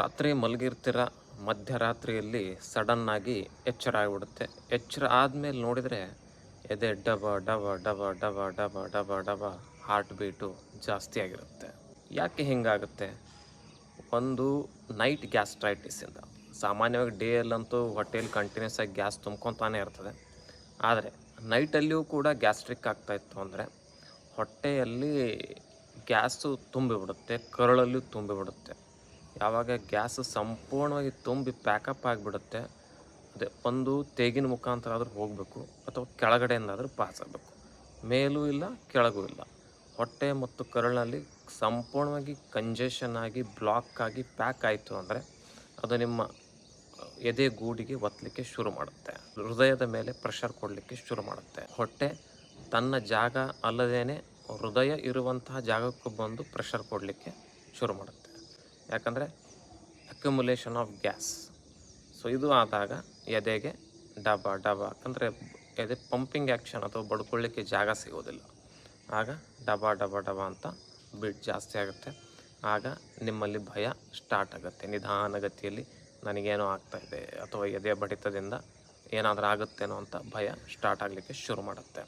ರಾತ್ರಿ ಮಲಗಿರ್ತೀರ, ಮಧ್ಯರಾತ್ರಿಯಲ್ಲಿ ಸಡನ್ನಾಗಿ ಎಚ್ಚರ ಆಗಿಬಿಡುತ್ತೆ. ಎಚ್ಚರ ಆದಮೇಲೆ ನೋಡಿದರೆ ಎದೆ ಡಬ ಡಬ ಡಬ ಡಬ ಡಬ ಡಬ ಡಬ ಹಾರ್ಟ್ ಬೀಟು ಜಾಸ್ತಿ ಆಗಿರುತ್ತೆ. ಯಾಕೆ ಹಿಂಗಾಗುತ್ತೆ? ಒಂದು ನೈಟ್ ಗ್ಯಾಸ್ಟ್ರೈಟಿಸಿಂದ ಸಾಮಾನ್ಯವಾಗಿ ಡೇಯಲ್ಲಂತೂ ಹೊಟ್ಟೆಯಲ್ಲಿ ಕಂಟಿನ್ಯೂಸ್ ಆಗಿ ಗ್ಯಾಸ್ ತುಂಬ್ಕೊತಾನೆ ಇರ್ತದೆ. ಆದರೆ ನೈಟಲ್ಲಿಯೂ ಕೂಡ ಗ್ಯಾಸ್ಟ್ರಿಕ್ ಆಗ್ತಾಯಿತ್ತು ಅಂದರೆ ಹೊಟ್ಟೆಯಲ್ಲಿ ಗ್ಯಾಸು ತುಂಬಿಬಿಡುತ್ತೆ, ಕರಳಲ್ಲೂ ತುಂಬಿಬಿಡುತ್ತೆ. ಯಾವಾಗ ಗ್ಯಾಸ್ ಸಂಪೂರ್ಣವಾಗಿ ತುಂಬಿ ಪ್ಯಾಕಪ್ ಆಗಿಬಿಡುತ್ತೆ, ಅದೇ ಒಂದು ತೇಗಿನ ಮುಖಾಂತರ ಆದರೂ ಹೋಗಬೇಕು, ಅಥವಾ ಕೆಳಗಡೆಯಿಂದಾದರೂ ಪಾಸ್ ಆಗಬೇಕು. ಮೇಲೂ ಇಲ್ಲ, ಕೆಳಗೂ ಇಲ್ಲ. ಹೊಟ್ಟೆ ಮತ್ತು ಕರುಳಿನಲ್ಲಿ ಸಂಪೂರ್ಣವಾಗಿ ಕಂಜೆಷನ್ ಆಗಿ, ಬ್ಲಾಕ್ ಆಗಿ ಪ್ಯಾಕ್ ಆಯಿತು ಅಂದರೆ ಅದು ನಿಮ್ಮ ಎದೆ ಗೂಡಿಗೆ ಒತ್ತಲಿಕ್ಕೆ ಶುರು ಮಾಡುತ್ತೆ. ಹೃದಯದ ಮೇಲೆ ಪ್ರೆಷರ್ ಕೊಡಲಿಕ್ಕೆ ಶುರು ಮಾಡುತ್ತೆ. ಹೊಟ್ಟೆ ತನ್ನ ಜಾಗ ಅಲ್ಲದೇನೆ ಹೃದಯ ಇರುವಂತಹ ಜಾಗಕ್ಕೂ ಬಂದು ಪ್ರೆಷರ್ ಕೊಡಲಿಕ್ಕೆ ಶುರು ಮಾಡುತ್ತೆ. ಯಾಕಂದರೆ ಅಕ್ಯುಮುಲೇಷನ್ ಆಫ್ ಗ್ಯಾಸ್ ಸೊ ಇದು ಆದಾಗ ಎದೆಗೆ ಡಬ ಡಬ ಯಾಕಂದರೆ ಎದೆ ಪಂಪಿಂಗ್ ಆ್ಯಕ್ಷನ್ ಅಥವಾ ಬಡ್ಕೊಳ್ಳಿಕ್ಕೆ ಜಾಗ ಸಿಗೋದಿಲ್ಲ. ಆಗ ಡಬ ಡಬ ಡಬ ಅಂತ ಬಿಟ್ ಜಾಸ್ತಿ ಆಗುತ್ತೆ. ಆಗ ನಿಮ್ಮಲ್ಲಿ ಭಯ ಸ್ಟಾರ್ಟ್ ಆಗುತ್ತೆ. ನಿಧಾನಗತಿಯಲ್ಲಿ ನನಗೇನೋ ಆಗ್ತಾ ಇದೆ ಅಥವಾ ಎದೆ ಬಡಿತದಿಂದ ಏನಾದರೂ ಆಗುತ್ತೇನೋ ಅಂತ ಭಯ ಸ್ಟಾರ್ಟ್ ಆಗಲಿಕ್ಕೆ ಶುರು ಮಾಡುತ್ತೆ.